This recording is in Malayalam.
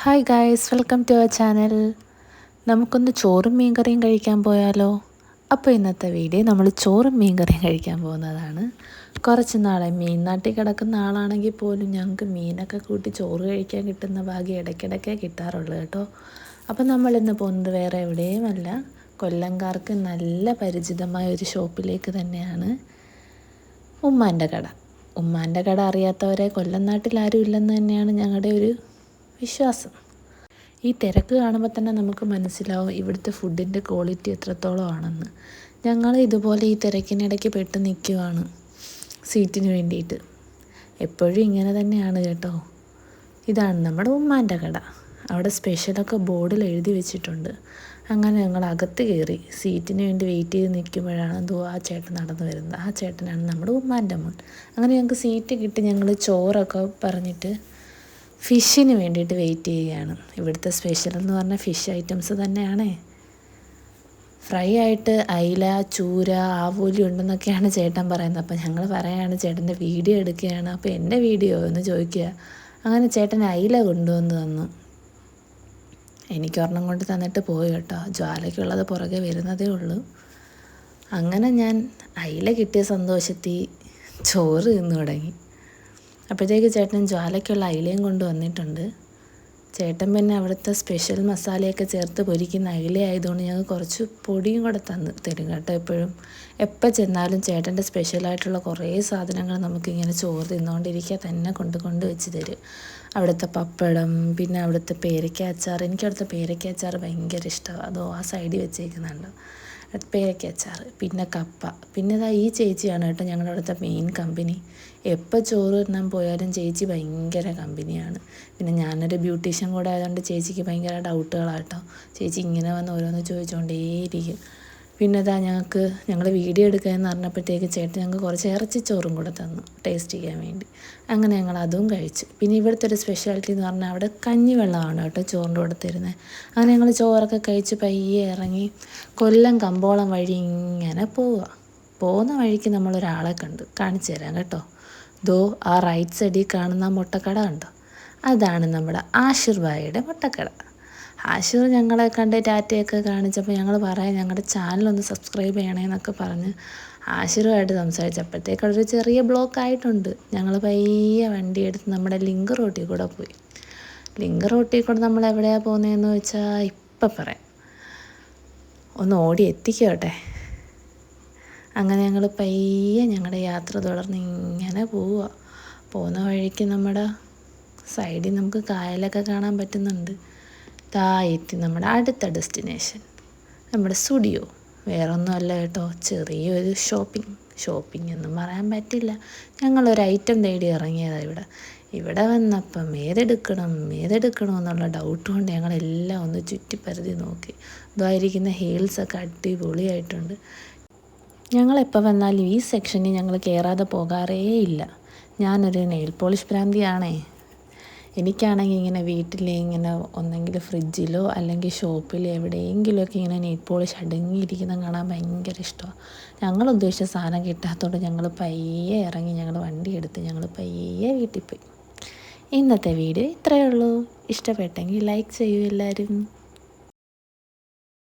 Hi guys welcome to our channel നമുക്കൊന്ന് ചോറും മീൻ കറിയും കഴിക്കാൻ പോയാലോ? അപ്പോൾ ഇന്നത്തെ വീഡിയോ നമ്മൾ ചോറും മീൻ കറിയും കഴിക്കാൻ പോകുന്നതാണ്. കുറച്ച് നാളെ മീൻ നാട്ടിൽ കിടക്കുന്ന ആളാണെങ്കിൽ പോലും ഞങ്ങൾക്ക് മീനൊക്കെ കൂട്ടി ചോറ് കഴിക്കാൻ കിട്ടുന്ന ഭാഗ്യം ഇടയ്ക്കിടയ്ക്കേ കിട്ടാറുള്ളൂ കേട്ടോ. അപ്പോൾ നമ്മളിന്ന് പോകുന്നത് വേറെ എവിടെയുമല്ല കൊല്ലംകാർക്ക് നല്ല പരിചിതമായ ഒരു ഷോപ്പിലേക്ക് തന്നെയാണ്. ഉമ്മാന്റെ കട. ഉമ്മാന്റെ കട അറിയാത്തവരെ കൊല്ലം നാട്ടിൽ ആരും ഇല്ലെന്ന് തന്നെയാണ് ഞങ്ങളുടെ ഒരു വിശ്വാസം. ഈ തിരക്ക് കാണുമ്പോൾ തന്നെ നമുക്ക് മനസ്സിലാവും ഇവിടുത്തെ ഫുഡിന്റെ ക്വാളിറ്റി എത്രത്തോളം ആണെന്ന്. ഞങ്ങൾ ഇതുപോലെ ഈ തിരക്കിനിടയ്ക്ക് പെട്ട് നിൽക്കുവാണ് സീറ്റിന് വേണ്ടിയിട്ട്. എപ്പോഴും ഇങ്ങനെ തന്നെയാണ് കേട്ടോ. ഇതാണ് നമ്മുടെ ഉമ്മാന്റെ കട. അവിടെ സ്പെഷ്യലൊക്കെ ബോർഡിൽ എഴുതി വെച്ചിട്ടുണ്ട്. അങ്ങനെ ഞങ്ങൾ അകത്ത് കയറി സീറ്റിന് വേണ്ടി വെയിറ്റ് ചെയ്ത് നിൽക്കുമ്പോഴാണ് എന്തോ ആ ചേട്ടൻ നടന്നു വരുന്നത്. ആ ചേട്ടനാണ് നമ്മുടെ ഉമ്മാന്റെ മോൻ. അങ്ങനെ ഞങ്ങൾക്ക് സീറ്റ് കിട്ടി ഞങ്ങൾ ചോറൊക്കെ പറഞ്ഞിട്ട് ഫിഷിന് വേണ്ടിയിട്ട് വെയിറ്റ് ചെയ്യുകയാണ്. ഇവിടുത്തെ സ്പെഷ്യൽ എന്ന് പറഞ്ഞാൽ ഫിഷ് ഐറ്റംസ് തന്നെയാണ്. ഫ്രൈ ആയിട്ട് അയില ചൂര ആവോലി ഉണ്ടെന്നൊക്കെയാണ് ചേട്ടൻ പറയുന്നത്. അപ്പം ഞങ്ങൾ പറയുകയാണ് ചേട്ടന്റെ വീഡിയോ എടുക്കുകയാണ്. അപ്പോൾ എന്റെ വീഡിയോ എന്ന് ചോദിക്കുക. അങ്ങനെ ചേട്ടൻ അയില കൊണ്ടുവന്ന് തന്നു. എനിക്ക് ഒരെണ്ണം കൊണ്ട് തന്നിട്ട് പോയി കേട്ടോ. ജ്വാലയ്ക്കുള്ളത് പുറകെ വരുന്നതേ ഉള്ളൂ. അങ്ങനെ ഞാൻ അയില കിട്ടിയ സന്തോഷത്തിൽ ചോറ് തിന്നു തുടങ്ങി. അപ്പോഴത്തേക്ക് ചേട്ടൻ ജ്വാലയ്ക്കുള്ള അയിലയും കൊണ്ട് വന്നിട്ടുണ്ട്. ചേട്ടൻ പിന്നെ അവിടുത്തെ സ്പെഷ്യൽ മസാലയൊക്കെ ചേർത്ത് പൊരിക്കുന്ന അയില ആയതുകൊണ്ട് ഞങ്ങൾ കുറച്ച് പൊടിയും കൂടെ തന്ന് തരും കേട്ടോ എപ്പോഴും. എപ്പോൾ ചെന്നാലും ചേട്ടന്റെ സ്പെഷ്യലായിട്ടുള്ള കുറേ സാധനങ്ങൾ നമുക്കിങ്ങനെ ചോറ് തിന്നുകൊണ്ടിരിക്കുക തന്നെ കൊണ്ട് കൊണ്ട് വെച്ച് തരും. അവിടുത്തെ പപ്പടം പിന്നെ അവിടുത്തെ പേരയ്ക്ക അച്ചാർ. എനിക്ക് അവിടുത്തെ പേരയ്ക്ക അച്ചാർ ഭയങ്കര ഇഷ്ടമാണ്. അതോ ആ സൈഡിൽ വെച്ചേക്കുന്നുണ്ട്. പേരയ്ക്ക അച്ചാർ പിന്നെ കപ്പ. പിന്നെ ഇതാ ഈ ചേച്ചിയാണ് കേട്ടോ ഞങ്ങളുടെ അവിടുത്തെ മെയിൻ കമ്പനി എപ്പോൾ ചോറ് തിന്നാൻ പോയാലും ചേച്ചി ഭയങ്കര കമ്പനിയാണ് പിന്നെ ഞാനൊരു ബ്യൂട്ടീഷ്യൻ കൂടെ ആയതുകൊണ്ട് ചേച്ചിക്ക് ഭയങ്കര ഡൗട്ടുകളാട്ടോ ചേച്ചി ഇങ്ങനെ വന്ന് ഓരോന്ന് ചോദിച്ചുകൊണ്ടേയിരിക്കും പിന്നെ ഞങ്ങൾക്ക് ഞങ്ങൾ വീഡിയോ എടുക്കുകയെന്ന് പറഞ്ഞപ്പോഴത്തേക്ക് ചേട്ടൻ ഞങ്ങൾക്ക് കുറച്ച് ഇറച്ചി ചോറും കൂടെ തന്നു ടേസ്റ്റ് ചെയ്യാൻ വേണ്ടി. അങ്ങനെ ഞങ്ങൾ അതും കഴിച്ചു. പിന്നെ ഇവിടുത്തെ ഒരു സ്പെഷ്യാലിറ്റി എന്ന് പറഞ്ഞാൽ അവിടെ കഞ്ഞിവെള്ളമാണ് കേട്ടോ ചോറിന്റെ കൂടെ തരുന്നത്. അങ്ങനെ ഞങ്ങൾ ചോറൊക്കെ കഴിച്ച് പയ്യെ ഇറങ്ങി കൊല്ലം കമ്പോളം വഴി ഇങ്ങനെ പോവുക പോകുന്ന വഴിക്ക് നമ്മളൊരാളെ കണ്ട്. കാണിച്ചു തരാം കേട്ടോ. ദോ ആ റൈറ്റ് സൈഡിൽ കാണുന്ന മുട്ടക്കട കണ്ടോ? അതാണ് നമ്മുടെ ആശീർവായയുടെ മുട്ടക്കട. ആശീർ ഞങ്ങളെ കണ്ട് ടാറ്റയൊക്കെ കാണിച്ചപ്പോൾ ഞങ്ങൾ പറയാം ഞങ്ങളുടെ ചാനലൊന്ന് സബ്സ്ക്രൈബ് ചെയ്യണമെന്നൊക്കെ പറഞ്ഞ് ആശുരുമായിട്ട് സംസാരിച്ചപ്പോഴത്തേക്ക് ഒരു ചെറിയ ബ്ലോക്ക് ആയിട്ടുണ്ട്. ഞങ്ങൾ പയ്യെ വണ്ടി എടുത്ത് നമ്മുടെ ലിങ്ക് റോട്ടിൽ കൂടെ പോയി. ലിങ്ക് റോട്ടിൽ കൂടെ നമ്മൾ എവിടെയാണ് പോകുന്നതെന്ന് വെച്ചാൽ ഇപ്പം പറയാം. ഒന്ന് ഓടി എത്തിക്കോട്ടെ. അങ്ങനെ ഞങ്ങൾ പയ്യെ ഞങ്ങളുടെ യാത്ര തുടർന്ന് ഇങ്ങനെ പോവുക പോകുന്ന വഴിക്ക് നമ്മുടെ സൈഡിൽ നമുക്ക് കായലൊക്കെ കാണാൻ പറ്റുന്നുണ്ട്. താ എത്തി നമ്മുടെ അടുത്ത ഡെസ്റ്റിനേഷൻ നമ്മുടെ സ്റ്റുഡിയോ വേറെ ഒന്നുമല്ല കേട്ടോ. ചെറിയൊരു ഷോപ്പിംഗ് ഷോപ്പിംഗ് ഒന്നും പറയാൻ പറ്റില്ല. ഞങ്ങളൊരു ഐറ്റം തേടി ഇറങ്ങിയതാണ് ഇവിടെ. ഇവിടെ വന്നപ്പം ഏതെടുക്കണം ഏതെടുക്കണം എന്നുള്ള ഡൗട്ട് കൊണ്ട് ഞങ്ങളെല്ലാം ഒന്ന് ചുറ്റിപ്പരതി നോക്കി. ഇതായിരിക്കുന്ന ഹീൽസൊക്കെ അടിപൊളിയായിട്ടുണ്ട്. ഞങ്ങളെപ്പോൾ വന്നാലും ഈ സെക്ഷനിൽ ഞങ്ങൾ കയറാതെ പോകാറേ ഇല്ല ഞാനൊരു നെയിൽ പോളിഷ് ഭ്രാന്തിയാണേ. എനിക്കാണെങ്കിൽ ഇങ്ങനെ വീട്ടിൽ ഇങ്ങനെ ഒന്നെങ്കിൽ ഫ്രിഡ്ജിലോ അല്ലെങ്കിൽ ഷോപ്പിലോ എവിടെയെങ്കിലുമൊക്കെ ഇങ്ങനെ നെയിൽ പോളിഷ് അടങ്ങിയിരിക്കുന്ന കാണാൻ ഭയങ്കര ഇഷ്ടമാണ്. ഞങ്ങൾ ഉദ്ദേശിച്ച സാധനം കിട്ടാത്തതുകൊണ്ട് ഞങ്ങൾ പയ്യെ ഇറങ്ങി ഞങ്ങൾ വണ്ടി എടുത്ത് ഞങ്ങൾ പയ്യെ വീട്ടിൽ പോയി. ഇന്നത്തെ വീഡിയോ ഇത്രയേ ഉള്ളൂ. ഇഷ്ടപ്പെട്ടെങ്കിൽ ലൈക്ക് ചെയ്യൂ എല്ലാവരും.